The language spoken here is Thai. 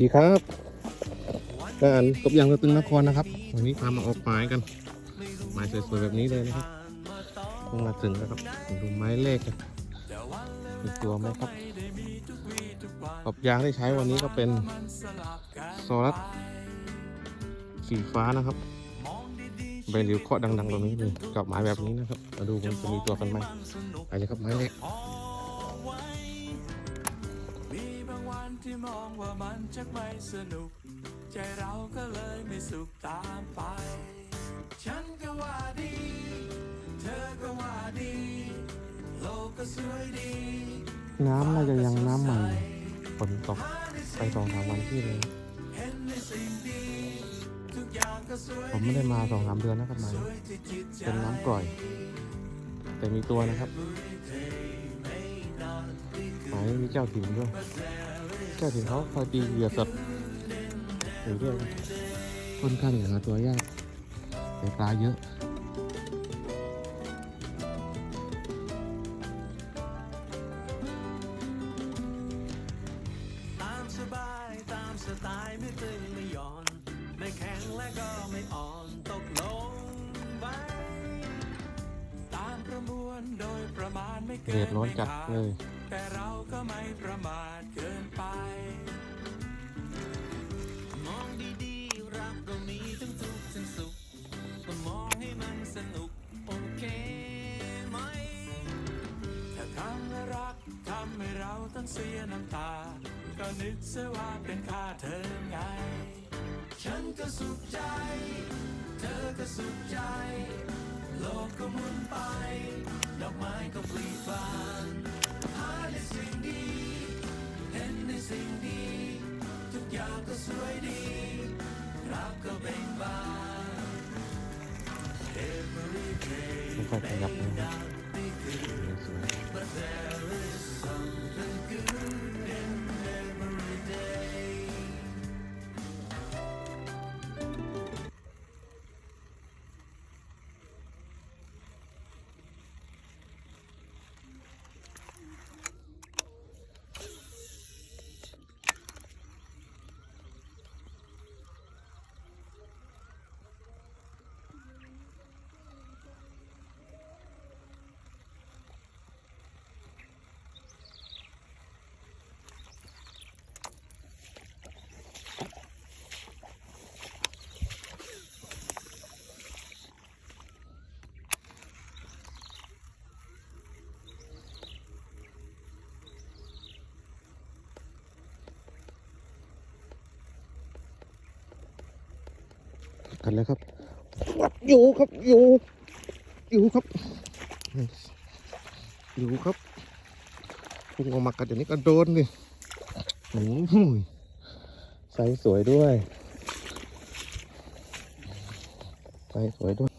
ดีครับงานกบยางสตึงนครนะครับ วันนี้พามาออกไม้กันไม้สวยๆแบบนี้เลยนะครับเพิ่งมาถึงนะครับดูไม้เลขกันมีตัวไหมครับกบยางที่ใช้วันนี้ก็เป็นโซลัสสีฟ้านะครับใบริ้วเคาะดังๆตรงนี้เลยกับไม้แบบนี้นะครับ มาดูมันจะมีตัวกันไหมไปเลยครับไม้เลขางวันที่มองว่ามันจะไม่สนุก ใจเราก็เลยไม่สุขตามไป ฉันก็ว่าดี เธอก็ว่าดี โลกก็สวยดีน้ำน่าจะยังน้ำใหม่ฝนตกไปสองสามวันที่เลย เห็นในสิ่งดีทุกอย่างก็สวยผมไม่ได้มาสองสามเดือนนะครับมาสวยที่จิตใจเป็นน้ำกร่อย แต่มีตัวนะครับหมายมีเจ้าถิ่นด้วย เจ้ถิ่นเขาคอยตีเหยื่อสดอยู่ด้วยค่อนข้างหาตัวยากแต่ปลาเยอะตามสบายตามสไตล์ไม่ตึงไม่หย่อน ไม่แข็งและก็ไม่อ่อน เดือดร้อนจัดเลยแต่เราก็ไม่ประมาทเกินไป มองดีๆรักเรามีทั้งทุกข์ทั้งสุขก็มองให้มันสนุกโอเคไหม ถ้าคำว่ารักทำให้เราต้องเสียน้ำตา ก็นึกเสียว่าเป็นค่าเธอไง ฉันก็สุขใจ ก็หมุนไป ดอกไม้ก็ปลีบานหาในสิ่งดี เห็นในสิ่งดี ทุกอย่างก็สวยดี รักก็เบ่งบาน Every day ไม่ค่อยขยับนะค กันแล้วครับอยู่ครับอยู่อยู่ครับอยู่ครับพุ่งออกมากันเดี๋ยวนี้ก็โดนดิโอ้โหใสสวยด้วยใสสวยด้วย